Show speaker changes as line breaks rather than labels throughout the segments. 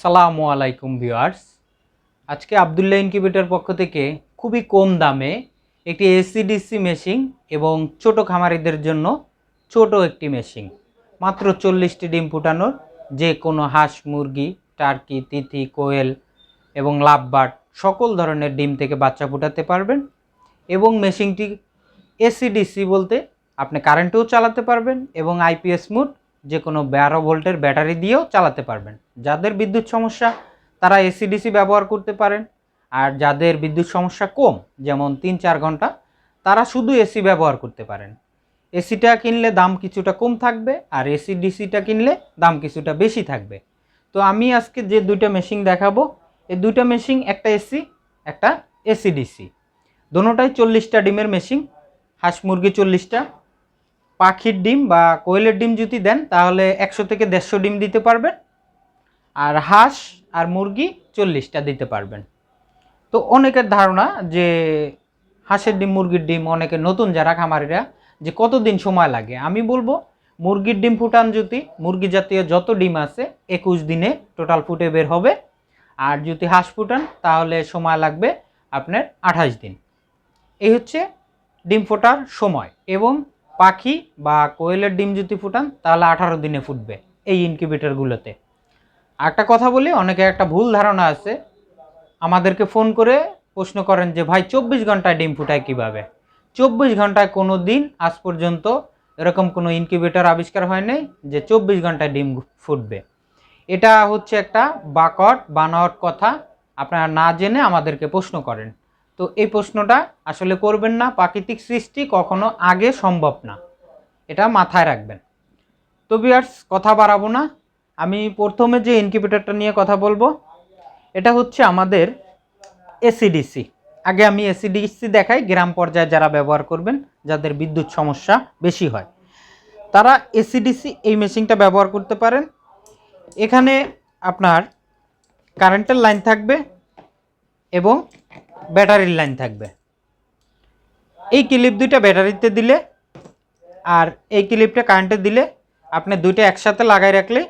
সালামু আলাইকুম ভিউয়ার্স। আজকে আবদুল্লাহ ইনকিউবেটর পক্ষ থেকে খুবই কম দামে একটি এসিডিসি মেশিন এবং ছোট খামারিদের জন্য ছোট একটি মেশিন, মাত্র চল্লিশটি ডিম ফুটানোর, যে কোনো হাঁস, মুরগি, টার্কি, তিথি, কোয়েল এবং লাভবার্ড সকল ধরনের ডিম থেকে বাচ্চা ফুটাতে পারবেন এবং মেশিনটি এসিডিসি বলতে আপনি কারেন্টেও চালাতে পারবেন এবং আইপিএস মুড যে কোনো বারো ভোল্টের ব্যাটারি দিয়েও চালাতে পারবেন। যাদের বিদ্যুৎ সমস্যা, তারা এসিডিসি ব্যবহার করতে পারেন। আর যাদের বিদ্যুৎ সমস্যা কম, যেমন তিন চার ঘণ্টা, তারা শুধু এসি ব্যবহার করতে পারেন। এসিটা কিনলে দাম কিছুটা কম থাকবে আর এসি ডিসিটা কিনলে দাম কিছুটা বেশি থাকবে। তো আমি আজকে যে দুইটা মেশিন দেখাবো, এই দুইটা মেশিন একটা এসি একটা এসি ডিসি দোনোটাই চল্লিশটা ডিমের মেশিন হাঁস মুরগি চল্লিশটা পাখির ডিম বা কোয়েলের ডিম যদি দেন, তাহলে একশো থেকে দেড়শো ডিম দিতে পারবেন। আর হাঁস আর মুরগি চল্লিশটা দিতে পারবেন। তো অনেকের ধারণা যে হাঁসের ডিম, মুরগির ডিম অনেকে নতুন যারা খামারিরা, যে কতদিন সময় লাগে? আমি বলব, মুরগির ডিম ফুটান যদি, মুরগি জাতীয় যত ডিম আছে, একুশ দিনে টোটাল ফুটে বের হবে। আর যদি হাঁস ফুটান, তাহলে সময় লাগবে আপনার আঠাশ দিন। এই হচ্ছে ডিম ফোটার সময় এবং পাখি বা কোয়েলের ডিম যদি ফুটান, তাহলে আঠারো দিনে ফুটবে এই ইনকিউবেটরগুলোতে একটা কথা বলি, অনেকে একটা ভুল ধারণা আছে। আমাদেরকে ফোন করে প্রশ্ন করেন যে, ভাই, চব্বিশ ঘন্টায় ডিম ফুটায় কীভাবে? চব্বিশ ঘন্টায় কোনো দিন আজ পর্যন্ত এরকম কোনো ইনকিউবেটর আবিষ্কার হয় নাই যে, চব্বিশ ঘন্টায় ডিম ফুটবে। এটা হচ্ছে একটা বাকট বানট কথা। আপনারা না জেনে আমাদেরকে প্রশ্ন করেন। তো এই প্রশ্নটা আসলে করবেন না, প্রাকৃতিক সৃষ্টি কখনো আগে সম্ভব না। এটা মাথায় রাখবেন। তো বিয়ার্স কথা বাড়াবো না। আমি প্রথমে যে ইনকিউবেটরটা নিয়ে কথা বলব, এটা হচ্ছে আমাদের এসিডিসি আগে আমি এসিডিসি দেখাই, গ্রাম পর্যায়ে যারা ব্যবহার করবেন, যাদের বিদ্যুৎ সমস্যা বেশি হয়, তারা এসিডিসি এই মেশিনটা ব্যবহার করতে পারেন। এখানে আপনার কারেন্টের লাইন থাকবে এবং ব্যাটারির লাইন থাকবে। এই ক্লিপ দুইটা ব্যাটারিতে দিলে আর এই ক্লিপটা কারেন্টে দিলে আপনি দুইটা একসাথে লাগাই রাখলে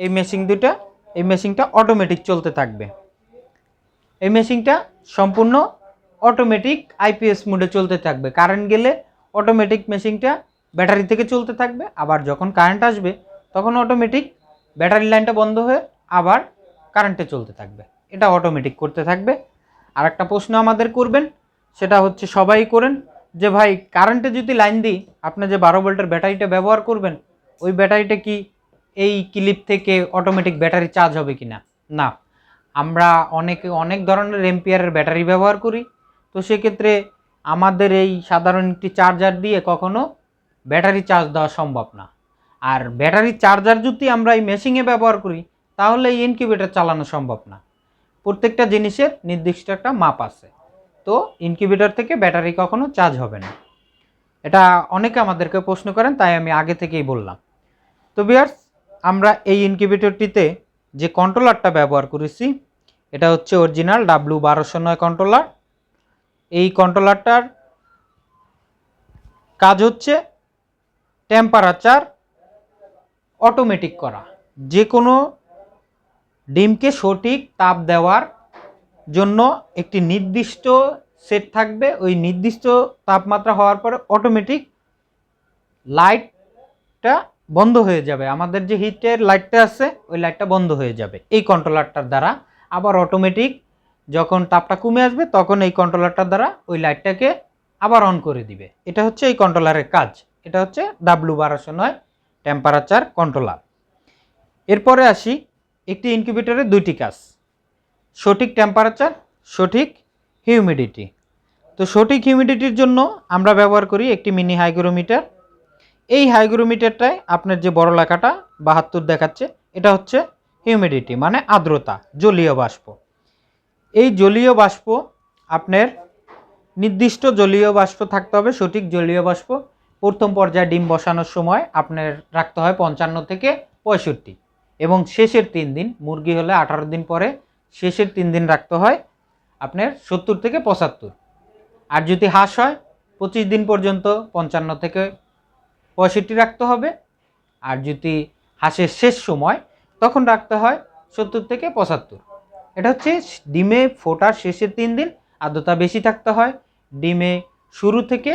এই মেশিন দুইটা, এই মেশিনটা অটোমেটিক চলতে থাকবে। এই মেশিনটা সম্পূর্ণ অটোমেটিক আইপিএস মোডে চলতে থাকবে। কারেন্ট গেলে অটোমেটিক মেশিনটা ব্যাটারি থেকে চলতে থাকবে। আবার যখন কারেন্ট আসবে, তখন অটোমেটিক ব্যাটারি লাইনটা বন্ধ হয়ে আবার কারেন্টে চলতে থাকবে। এটা অটোমেটিক করতে থাকবে। আর একটা প্রশ্ন আমাদের করবেন, সেটা হচ্ছে সবাই করেন, যে ভাই কারেন্টে যদি লাইন দিই, আপনি যে বারো ভোল্টের ব্যাটারিটা ব্যবহার করবেন, ওই ব্যাটারিটা কি এই ক্লিপ থেকে অটোমেটিক ব্যাটারি চার্জ হবে কি না। না আমরা অনেকে, অনেক ধরনের এমপিআরের ব্যাটারি ব্যবহার করি, তো সেক্ষেত্রে আমাদের এই সাধারণ একটি চার্জার দিয়ে কখনো ব্যাটারি চার্জ দেওয়া সম্ভব না। আর ব্যাটারি চার্জার যদি আমরা এই মেশিনে ব্যবহার করি, তাহলে এই ইনকিউবেটর চালানো সম্ভব না। প্রত্যেকটা জিনিসের নির্দিষ্ট একটা মাপ আছে। তো ইনকিউবেটর থেকে ব্যাটারি কখনো চার্জ হবে না। এটা অনেকে আমাদেরকে প্রশ্ন করেন, তাই আমি আগে থেকেই বললাম। তো বিয়ার্স আমরা এই ইনকিউবেটরটিতে যে কন্ট্রোলারটা ব্যবহার করেছি, এটা হচ্ছে অরিজিনাল ডাব্লু বারোশো নয় কন্ট্রোলার এই কন্ট্রোলারটার কাজ হচ্ছে টেম্পারেচার অটোমেটিক করা। যে কোনো ডিমকে সঠিক তাপ দেওয়ার জন্য একটি নির্দিষ্ট সেট থাকবে। ওই নির্দিষ্ট তাপমাত্রা হওয়ার পরে অটোমেটিক লাইটটা বন্ধ হয়ে যাবে। আমাদের যে হিটের লাইটটা আছে, ওই লাইটটা বন্ধ হয়ে যাবে এই কন্ট্রোলারটার দ্বারা। আবার অটোমেটিক যখন তাপটা কমে আসবে, তখন এই কন্ট্রোলারটার দ্বারা ওই লাইটটাকে আবার অন করে দিবে। এটা হচ্ছে এই কন্ট্রোলারের কাজ। এটা হচ্ছে ডাব্লু বারোশো নয় টেম্পারেচার কন্ট্রোলার এরপরে আসি একটি ইনকিউবেটরের দুইটি কাজ। সঠিক টেম্পারেচার সঠিক হিউমিডিটি তো সঠিক হিউমিডিটির জন্য আমরা ব্যবহার করি একটি মিনি হাইগ্রোমিটার এই হাইগ্রোমিটারটায় আপনার যে বড় লেখাটা, বাহাত্তর দেখাচ্ছে, এটা হচ্ছে হিউমিডিটি মানে আর্দ্রতা, জলীয় বাষ্প। এই জলীয় বাষ্প, আপনার নির্দিষ্ট জলীয় বাষ্প থাকতে হবে, সঠিক জলীয় বাষ্প। প্রথম পর্যায়ে ডিম বসানোর সময় আপনার রাখতে হয় পঞ্চান্ন থেকে পঁয়ষট্টি। এবং শেষের তিন দিন, মুরগি হলে আঠারো দিন পরে শেষের তিন দিন রাখতে হয় আপনার সত্তর থেকে পঁচাত্তর। আর যদি হাঁস হয়, পঁচিশ দিন পর্যন্ত, পঞ্চান্ন থেকে পঁয়ষট্টি রাখতে হবে। আর যদি হাঁসের শেষ সময়, তখন রাখতে হয় সত্তর থেকে পঁচাত্তর। এটা হচ্ছে ডিমে ফোটার শেষের তিন দিন আর্দ্রতা বেশি থাকতে হয়। ডিমে শুরু থেকে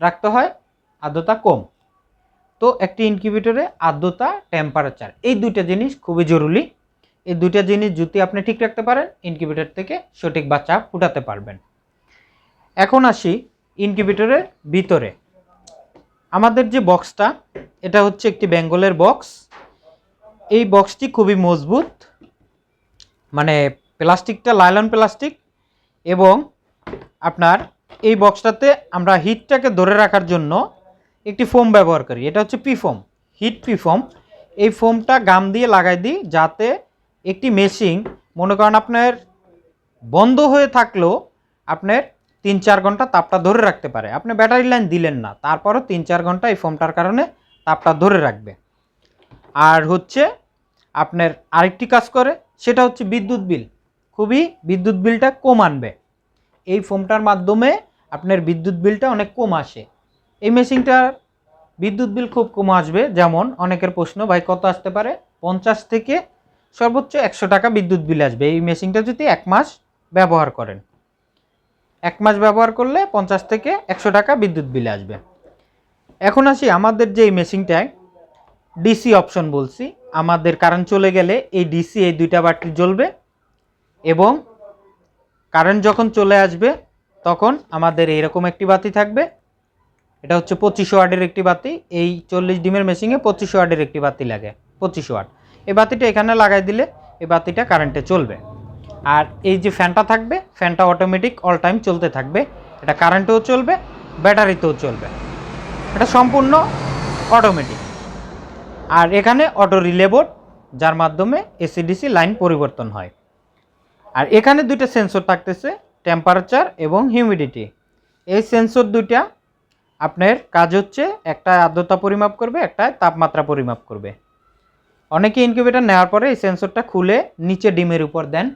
রাখতে হয় আর্দ্রতা কম। তো একটি ইনকিউবেটরে আর্দ্রতা টেম্পারেচার এই দুইটা জিনিস খুবই জরুরি। এই দুইটা জিনিস যদি আপনি ঠিক রাখতে পারেন ইনকিউবেটর থেকে সঠিক বাচ্চা ফুটাতে পারবেন। এখন আসি ইনকিউবেটরের ভিতরে। আমাদের যে বক্সটা এটা হচ্ছে একটি বেঙ্গলের বক্স এই বক্সটি খুবই মজবুত মানে প্লাস্টিকটা লাইলন প্লাস্টিক এবং আপনার এই বক্সটাতে আমরা হিটটাকে ধরে রাখার জন্য একটি ফোম ব্যবহার করি, এটা হচ্ছে P foam, hit P foam. এই ফোমটা গাম দিয়ে লাগাই দিই যাতে একটি মেশিন, মনে করেন আপনার বন্ধ হয়ে থাকলেও আপনার তিন চার ঘণ্টা তাপটা ধরে রাখতে পারে। আপনি ব্যাটারি লাইন দিলেন না, তারপরও তিন চার ঘণ্টা এই ফোমটার কারণে তাপটা ধরে রাখবে। আর হচ্ছে আপনার আরেকটি কাজ করে, সেটা হচ্ছে বিদ্যুৎ বিল। খুবই বিদ্যুৎ বিলটা কম আনবে। এই ফোমটার মাধ্যমে আপনার বিদ্যুৎ বিলটা অনেক কম আসে। এই মেশিনটার বিদ্যুৎ বিল খুব কম আসবে, যেমন অনেকের প্রশ্ন, ভাই কত আসতে পারে? পঞ্চাশ থেকে সর্বোচ্চ একশো টাকা বিদ্যুৎ বিল আসবে। এই মেশিনটা যদি এক মাস ব্যবহার করেন, এক মাস ব্যবহার করলে পঞ্চাশ থেকে একশো টাকা বিদ্যুৎ বিল আসবে। এখন আসি আমাদের যে এই মেশিনটায় ডিসি অপশন বলছি। আমাদের কারেন্ট চলে গেলে এই ডিসি এই দুইটা বাতি জ্বলবে এবং কারেন্ট যখন চলে আসবে, তখন আমাদের এইরকম একটি বাতি থাকবে। এটা হচ্ছে পঁচিশ ওয়ার্ডের একটি বাতি, এই চল্লিশ ডিমের মেশিনে পঁচিশ ওয়ার্ডের একটি বাতি লাগে, পঁচিশ ওয়ার্ড এই বাতিটা এখানে লাগাই দিলে এই বাতিটা কারেন্টে চলবে। আর এই যে ফ্যানটা থাকবে ফ্যানটা অটোমেটিক অল টাইম চলতে থাকবে, এটা কারেন্টেও চলবে ব্যাটারিতেও চলবে। এটা সম্পূর্ণ অটোমেটিক আর এখানে অটো রিলে বোর্ড যার মাধ্যমে এসিডিসি লাইন পরিবর্তন হয়। আর এখানে দুইটা সেন্সর থাকতেছে টেম্পারেচার এবং হিউমিডিটি এই সেন্সর দুইটা আপনার কাজ হচ্ছে একটা আর্দ্রতা পরিমাপ করবে, একটা তাপমাত্রা পরিমাপ করবে। অনেকে ইনকিউবেটর নেওয়ার পরে এই সেন্সরটা খুলে নিচে ডিমের উপর দেন।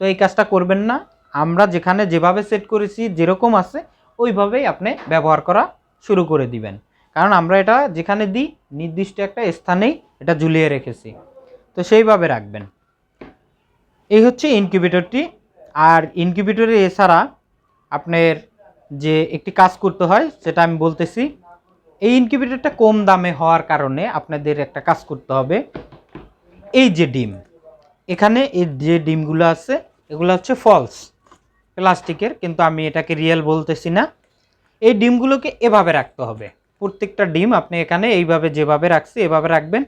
তো এই কাজটা করবেন না। আমরা যেখানে যেভাবে সেট করেছি, যেরকম আছে, ওইভাবেই আপনি ব্যবহার করা শুরু করে দিবেন। কারণ আমরা এটা যেখানে দিই, নির্দিষ্ট একটা স্থানেই এটা ঝুলিয়ে রেখেছি। তো সেইভাবে রাখবেন। এই হচ্ছে ইনকিউবেটরটি আর ইনকিউবেটরে এছাড়া আপনার যে একটি কাজ করতে হয়, সেটা আমি বলতেছি। এই ইনকিউবেটরটা কম দামে হওয়ার কারণে আপনাদের একটা কাজ করতে হবে। এই যে ডিম, এখানে এই যে ডিমগুলো আছে, এগুলো হচ্ছে ফলস প্লাস্টিকের, কিন্তু আমি এটাকে রিয়েল বলতেছি না। এই ডিমগুলোকে এভাবে রাখতে হবে। প্রত্যেকটা ডিম আপনি এখানে এইভাবে যেভাবে রাখছি, এভাবে রাখবেন।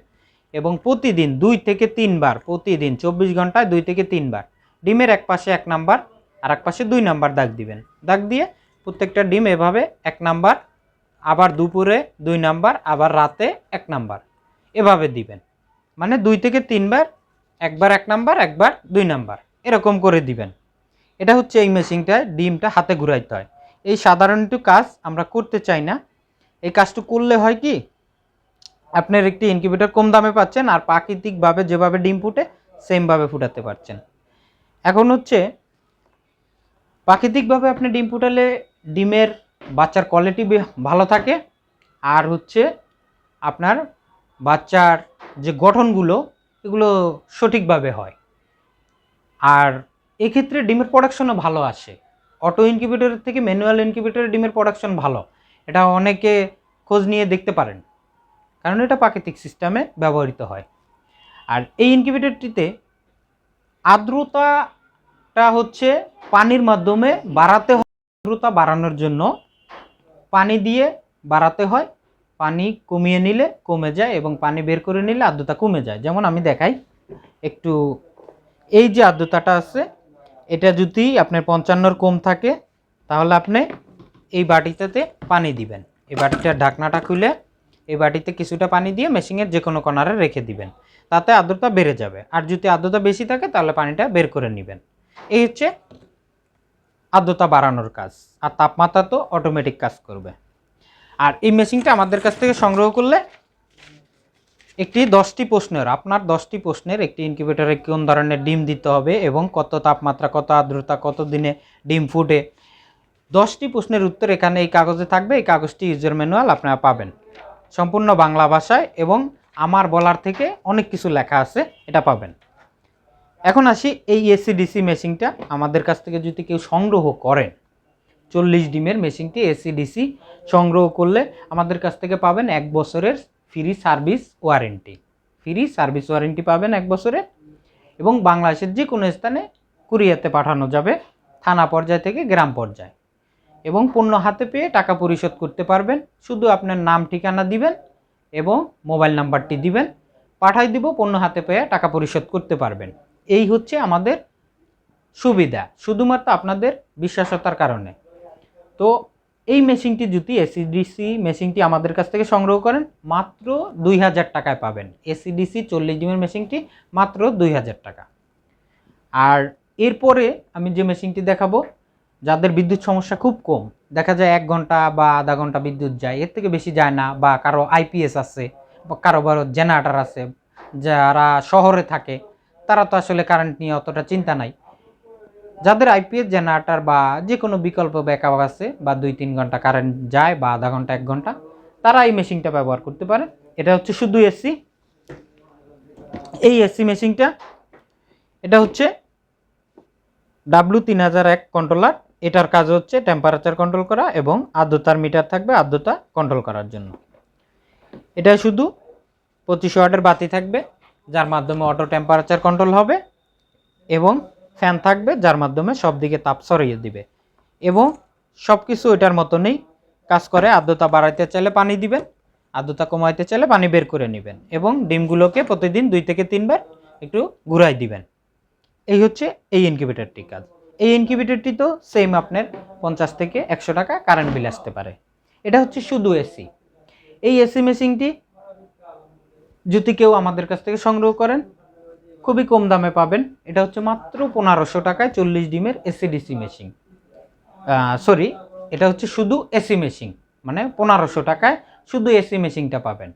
এবং প্রতিদিন দুই থেকে তিনবার, প্রতিদিন চব্বিশ ঘন্টায় দুই থেকে তিনবার, ডিমের এক পাশে এক নাম্বার আর এক পাশে দুই নাম্বার দাগ দিবেন। দাগ দিয়ে প্রত্যেকটা ডিম এভাবে এক নাম্বার, আবার দুপুরে দুই নাম্বার, আবার রাতে এক নাম্বার। এভাবে দিবেন। মানে দুই থেকে তিনবার, একবার এক নাম্বার, একবার দুই নাম্বার। এরকম করে দিবেন। এটা হচ্ছে এই মেশিনটায় ডিমটা হাতে ঘুরাইতে হয়। এই সাধারণ একটু কাজ আমরা করতে চাই না। এই কাজটা করলে হয় কি, আপনার একটি ইনকিউবেটর কম দামে পাচ্ছেন আর প্রাকৃতিকভাবে যেভাবে ডিম ফুটে, সেমভাবে ফুটাতে পারছেন। এখন হচ্ছে, প্রাকৃতিকভাবে আপনি ডিম ফুটালে ডিমের বাচ্চার কোয়ালিটি ভালো থাকে। আর হচ্ছে আপনার বাচ্চার যে গঠনগুলো, এগুলো সঠিকভাবে হয়। আর এক্ষেত্রে ডিমের প্রোডাকশনও ভালো আসে অটো ইনকিউবেটরের থেকে ম্যানুয়াল ইনকিউবেটরের ডিমের প্রোডাকশন ভালো। এটা অনেকে খোঁজ নিয়ে দেখতে পারেন। কারণ এটা প্রাকৃতিক সিস্টেমে ব্যবহৃত হয়। আর এই ইনকিউবেটরটিতে আর্দ্রতাটা হচ্ছে পানির মাধ্যমে বাড়াতে আর্দ্রতা বাড়ানোর জন্য পানি দিয়ে বাড়াতে হয়। পানি কমিয়ে নিলে কমে যায় এবং পানি বের করে নিলে আর্দ্রতা কমে যায়। যেমন আমি দেখাই, একটু এই যে আর্দ্রতাটা আছে, এটা যদি আপনার পঞ্চান্নর কম থাকে, তাহলে আপনি এই বাটিটাতে পানি দিবেন। এই বাটিটার ঢাকনাটা খুলে এই বাটিতে কিছুটা পানি দিয়ে মেশিনের যে কোনো কর্নারে রেখে দিবেন। তাতে আর্দ্রতা বেড়ে যাবে। আর যদি আর্দ্রতা বেশি থাকে, তাহলে পানিটা বের করে নেবেন। এই হচ্ছে আর্দ্রতা বাড়ানোর কাজ আর তাপমাত্রা তো অটোমেটিক কাজ করবে। আর এই মেশিনটা আমাদের কাছ থেকে সংগ্রহ করলে একটি দশটি প্রশ্নের, আপনার দশটি প্রশ্নের একটি ইনকিউবেটরে কোন ধরনের ডিম দিতে হবে এবং কত তাপমাত্রা, কত আর্দ্রতা, কত দিনে ডিম ফুটে, দশটি প্রশ্নের উত্তর এখানে এই কাগজে থাকবে, এই কাগজটি ইউজার ম্যানুয়াল আপনারা পাবেন। সম্পূর্ণ বাংলা ভাষায় এবং আমার বলার থেকে অনেক কিছু লেখা আছে, এটা পাবেন। এখন আসি এই এসিডিসি মেশিনটা। আমাদের কাছ থেকে যদি কেউ সংগ্রহ করেন, চল্লিশ ডিমের মেশিনটি এসিডিসি সংগ্রহ করলে আমাদের কাছ থেকে পাবেন এক বছরের free service warranty. Free service warranty পাবেন এক বছরে এবং বাংলাদেশের যে কোনো স্থানে কুরিয়াতে পাঠানো যাবে, থানা পর্যায় থেকে গ্রাম পর্যায়ে। এবং পণ্য হাতে পেয়ে টাকা পরিশোধ করতে পারবেন, শুধু আপনার নাম, ঠিকানা দিবেন এবং মোবাইল নাম্বারটি দিবেন, পাঠাই দিব, পণ্য হাতে পেয়ে টাকা পরিশোধ করতে পারবেন। এই হচ্ছে আমাদের সুবিধা, শুধুমাত্র আপনাদের বিশ্বাসতার কারণে। তো এই মেশিনটি যদি এসিডিসি মেশিনটি আমাদের কাছ থেকে সংগ্রহ করেন, মাত্র দুই হাজার টাকায় পাবেন। এসিডিসি চল্লিশ ডিমের মেশিনটি মাত্র দুই হাজার টাকা। আর এরপরে আমি যে মেশিনটি দেখাবো, যাদের বিদ্যুৎ সমস্যা খুব কম, দেখা যায় এক ঘণ্টা বা আধা ঘণ্টা বিদ্যুৎ যায়, এর থেকে বেশি যায় না, বা কারও আইপিএস আছে, বা কারও বারো জেনারেটার আছে, যারা শহরে থাকে তারা তো আসলে কারেন্ট নিয়ে অতটা চিন্তা নাই। যাদের আইপিএস জেনারেটার বা যে কোনো বিকল্প ব্যাকআপ আছে বা দুই তিন ঘণ্টা কারেন্ট যায় বা আধা ঘণ্টা, এক ঘণ্টা, তারা এই মেশিনটা ব্যবহার করতে পারে। এটা হচ্ছে শুধু এসি এই এসি মেশিনটা এটা হচ্ছে ডাব্লু তিন হাজার এক কন্ট্রোলার এটার কাজ হচ্ছে টেম্পারেচার কন্ট্রোল করা এবং আর্দ্রতার মিটার থাকবে আর্দ্রতা কন্ট্রোল করার জন্য। এটা শুধু পঁচিশ ওয়াটের বাতি থাকবে। যার মাধ্যমে অটো টেম্পারেচার কন্ট্রোল হবে এবং ফ্যান থাকবে, যার মাধ্যমে সব দিকে তাপ সরিয়ে দিবে। এবং সব কিছু এটার মতনই কাজ করে, আর্দ্রতা বাড়াইতে চাইলে পানি দিবেন, আর্দ্রতা কমাইতে চাইলে পানি বের করে নেবেন এবং ডিমগুলোকে প্রতিদিন দুই থেকে তিনবার একটু ঘুরাই দিবেন। এই হচ্ছে এই ইনকিউবেটরটি কাজ। এই ইনকিউবেটরটি তো সেম আপনার পঞ্চাশ থেকে একশো টাকা কারেন্ট বিল আসতে পারে। এটা হচ্ছে শুধু এসি এই এসি মেশিনটি যদি কেউ আমাদের কাছ থেকে সংগ্রহ করেন, খুবই কম দামে পাবেন। এটা হচ্ছে মাত্র পনেরোশো টাকায় চল্লিশ ডিমের এসিডিসি মেশিন। সরি এটা হচ্ছে শুধু এসি মেশিন মানে পনেরোশো টাকায় শুধু এসি মেশিনটা পাবেন।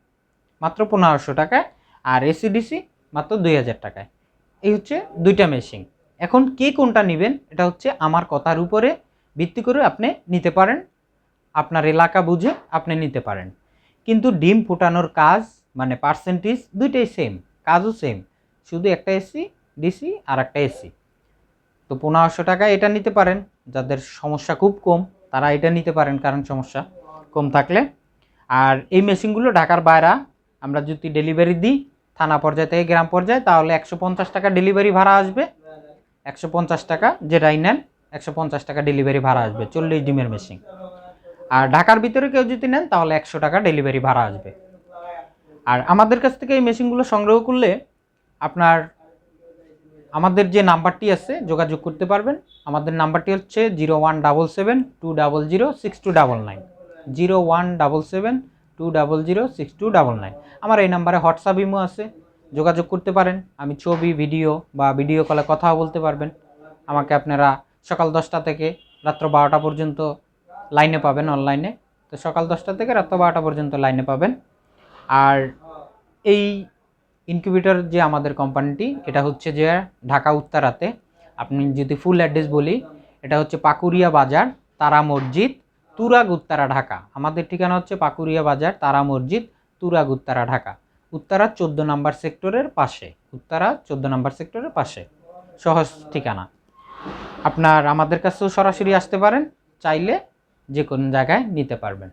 মাত্র পনেরোশো টাকায়, আর এসিডিসি মাত্র দুই হাজার টাকায়। এই হচ্ছে দুইটা মেশিন। এখন কে কোনটা নেবেন, এটা হচ্ছে আমার কথার উপরে ভিত্তি করে আপনি নিতে পারেন। আপনার এলাকা বুঝে আপনি নিতে পারেন। কিন্তু ডিম ফোটানোর কাজ মানে পার্সেন্টেজ দুইটাই সেম কাজও সেম শুধু একটা এসি ডিসি আর একটা এসি তো পনেরোশো টাকায় এটা নিতে পারেন, যাদের সমস্যা খুব কম, তারা এটা নিতে পারেন কারণ সমস্যা কম থাকলে। আর এই মেশিনগুলো ঢাকার বাইরে, আমরা যদি ডেলিভারি দিই, থানা পর্যায়ে থেকে গ্রাম পর্যায়ে, তাহলে একশো পঞ্চাশ টাকা ডেলিভারি ভাড়া আসবে। একশো পঞ্চাশ টাকা যেটাই নেন, একশো পঞ্চাশ টাকা ডেলিভারি ভাড়া আসবে, চল্লিশ ডিমের মেশিন আর ঢাকার ভিতরে কেউ যদি নেন, তাহলে একশো টাকা ডেলিভারি ভাড়া আসবে। আর আমাদের কাছ থেকে এই মেশিনগুলো সংগ্রহ করলে আপনার আমাদের যে নাম্বারটি আছে যোগাযোগ করতে পারবেন। আমাদের নাম্বারটি হচ্ছে zero one double seven two double zero six two double nine. Zero one double seven two double zero six two double nine. আমার এই নাম্বারে হোয়াটসঅ্যাপ ইমো আছে, যোগাযোগ করতে পারেন। আমি ছবি, ভিডিও বা ভিডিও কলে কথাও বলতে পারবেন। আমাকে আপনারা সকাল দশটা থেকে রাত্র বারোটা পর্যন্ত লাইনে পাবেন অনলাইনে। তো সকাল দশটা থেকে রাত্র বারোটা পর্যন্ত লাইনে পাবেন। আর এই ইনকিউবেটর যে আমাদের কোম্পানিটি এটা হচ্ছে যে ঢাকা উত্তরাতে। আপনি যদি ফুল অ্যাড্রেস বলি, এটা হচ্ছে পাকুরিয়া বাজার, তারা মসজিদ, তুরাগ উত্তরা ঢাকা। আমাদের ঠিকানা হচ্ছে পাকুরিয়া বাজার, তারা মসজিদ, তুরাগ উত্তরা ঢাকা। উত্তরা চোদ্দ নাম্বার সেক্টরের পাশে। উত্তরা চোদ্দ নাম্বার সেক্টরের পাশে। সহজ ঠিকানা। আপনার আমাদের কাছেও সরাসরি আসতে পারেন, চাইলে যে কোনো জায়গায় নিতে পারবেন।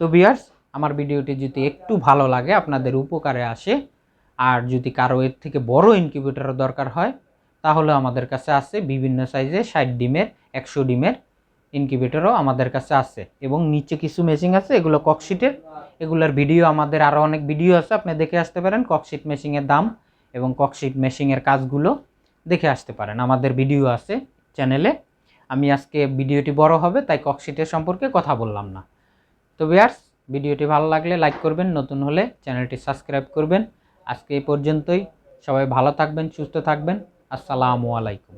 তো বিয়ার্স আমার ভিডিওটি যদি একটু ভালো লাগে, আপনাদের উপকারে আসে, আর যদি কারও এর থেকে বড় ইনকিউবেটরের দরকার হয়, তাহলে আমাদের কাছে আছে বিভিন্ন সাইজে ষাট ডিমের, একশো ডিমের ইনকিউবেটরও আমাদের কাছে আছে। এবং নিচে কিছু মেশিন আছে, এগুলো ককশিটের এগুলোর ভিডিও আমাদের আরও অনেক ভিডিও আছে, আপনি দেখে আসতে পারেন ককশিট মেশিনের দাম এবং ককশিট মেশিনের কাজগুলো দেখে আসতে পারেন। আমাদের ভিডিও আছে চ্যানেলে আমি আজকে ভিডিওটি বড় হবে, তাই ককশিটের সম্পর্কে কথা বললাম না। তো বিয়ার্স ভিডিওটি ভালো লাগলে লাইক করবেন, নতুন হলে চ্যানেলটি সাবস্ক্রাইব করবেন। আজকে এই পর্যন্তই। সবাই ভালো থাকবেন, সুস্থ থাকবেন। আসসালামু আলাইকুম।